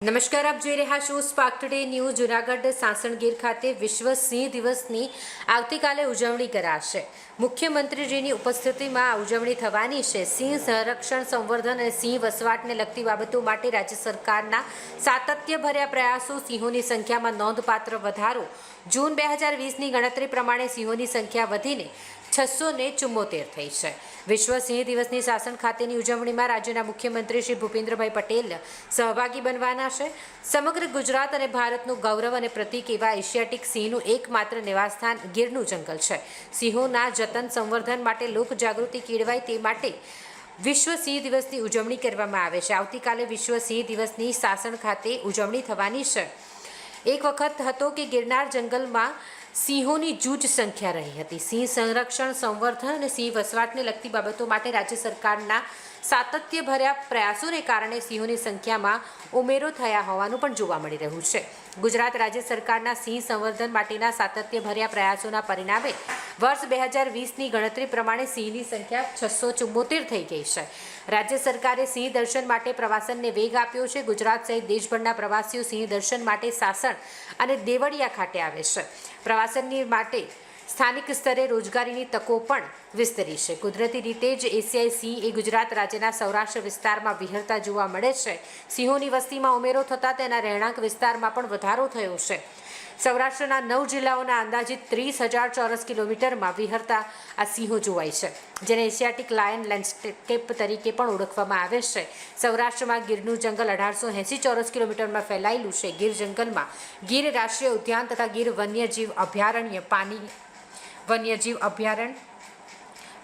નમસ્કાર, આપ જોઈ રહ્યા છો Spark Today News Junagadh Sasangir ખાતે વિશ્વ સિંહ દિવસની આવતીકાલે ઉજવણી કરાશે. મુખ્યમંત્રીજીની ઉપસ્થિતિમાં ઉજવણી થવાની છે. સિંહ સંરક્ષણ, સંવર્ધન અને સિંહ વસવાટને લગતી બાબતો માટે રાજ્ય સરકારના સાતત્યભર્યા પ્રયાસો, સિંહોની સંખ્યામાં નોંધપાત્ર વધારો. જૂન બે હજાર વીસની ગણતરી પ્રમાણે સિંહોની સંખ્યા વધીને છસો ને ચુમ્મોતેર થઈ છે. વિશ્વ સિંહ દિવસની શાસન ખાતેની ઉજવણીમાં રાજ્યના મુખ્યમંત્રી શ્રી ભૂપેન્દ્રભાઈ પટેલ સહભાગી બનવાના છે. સમગ્ર ગુજરાત અને ભારતનું ગૌરવ અને પ્રતીક એવા એશિયાટિક સિંહનું એકમાત્ર નિવાસસ્થાન ગીરનું જંગલ છે. સિંહોના જતન સંવર્ધન માટે લોકજાગૃતિ કેળવાય તે માટે વિશ્વ સિંહ દિવસની ઉજવણી કરવામાં આવે છે. આવતીકાલે વિશ્વ સિંહ દિવસની શાસન ખાતે ઉજવણી થવાની છે. એક વખત હતો કે ગિરનાર જંગલમાં સિંહોની જૂજ સંખ્યા રહી હતી. સિંહ સંરક્ષણ, સંવર્ધન અને સિંહ વસવાટને લગતી બાબતો માટે રાજ્ય સરકારના સાતત્યભર્યા પ્રયાસોને કારણે સિંહોની સંખ્યામાં ઉમેરો થયા હોવાનું પણ જોવા મળી રહ્યું છે. ગુજરાત રાજ્ય સરકારના સિંહ સંવર્ધન માટેના સાતત્યભર્યા પ્રયાસોના પરિણામે વર્ષ બે હજાર વીસની ગણતરી પ્રમાણે સિંહની સંખ્યા છસો ચુમ્મોતેર થઈ ગઈ છે. રાજ્ય સરકારે સિંહ દર્શન માટે પ્રવાસનને વેગ આપ્યો છે. ગુજરાત સહિત દેશભરના પ્રવાસીઓ સિંહ દર્શન માટે સાસણ અને દેવળિયા ખાતે આવે છે. પ્રવાસનની માટે સ્થાનિક સ્તરે રોજગારીની તકો પણ વિસ્તરી છે. કુદરતી રીતે જ એશિયાઈ સિંહ એ ગુજરાત રાજ્યના સૌરાષ્ટ્ર વિસ્તારમાં વિહરતા જોવા મળે છે. સિંહોની વસ્તીમાં ઉમેરો થતાં તેના રહેણાંક વિસ્તારમાં પણ વધારો થયો છે. સૌરાષ્ટ્રના નવ જિલ્લાઓના અંદાજિત ત્રીસ હજાર ચોરસ કિલોમીટરમાં વિહરતા આ સિંહો જોવાય છે, જેને એશિયાટિક લાયન લેન્ડસ્કેપ તરીકે પણ ઓળખવામાં આવે છે. સૌરાષ્ટ્રમાં ગીરનું જંગલ અઢારસો એંસી ચોરસ કિલોમીટરમાં ફેલાયેલું છે. ગીર જંગલમાં ગીર રાષ્ટ્રીય ઉદ્યાન તથા ગીર વન્યજીવ અભયારણ્ય પાણી વન્યજીવ અભયારણ્ય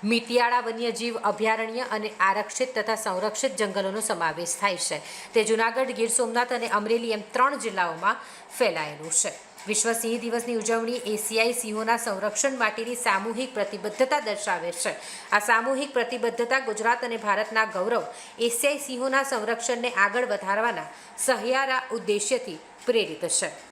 મિતિયાળા વન્યજીવ અભયારણ્ય અને આરક્ષિત તથા સંરક્ષિત જંગલોનો સમાવેશ થાય છે. તે જૂનાગઢ, ગીર સોમનાથ અને અમરેલી એમ ત્રણ જિલ્લાઓમાં ફેલાયેલું છે. વિશ્વ સિંહ દિવસની ઉજવણી એશિયાઈ સિંહોના સંરક્ષણ માટેની સામૂહિક પ્રતિબદ્ધતા દર્શાવે છે. આ સામૂહિક પ્રતિબદ્ધતા ગુજરાત અને ભારતના ગૌરવ એશિયાઈ સિંહોના સંરક્ષણને આગળ વધારવાના સહિયારા ઉદ્દેશ્યથી પ્રેરિત છે.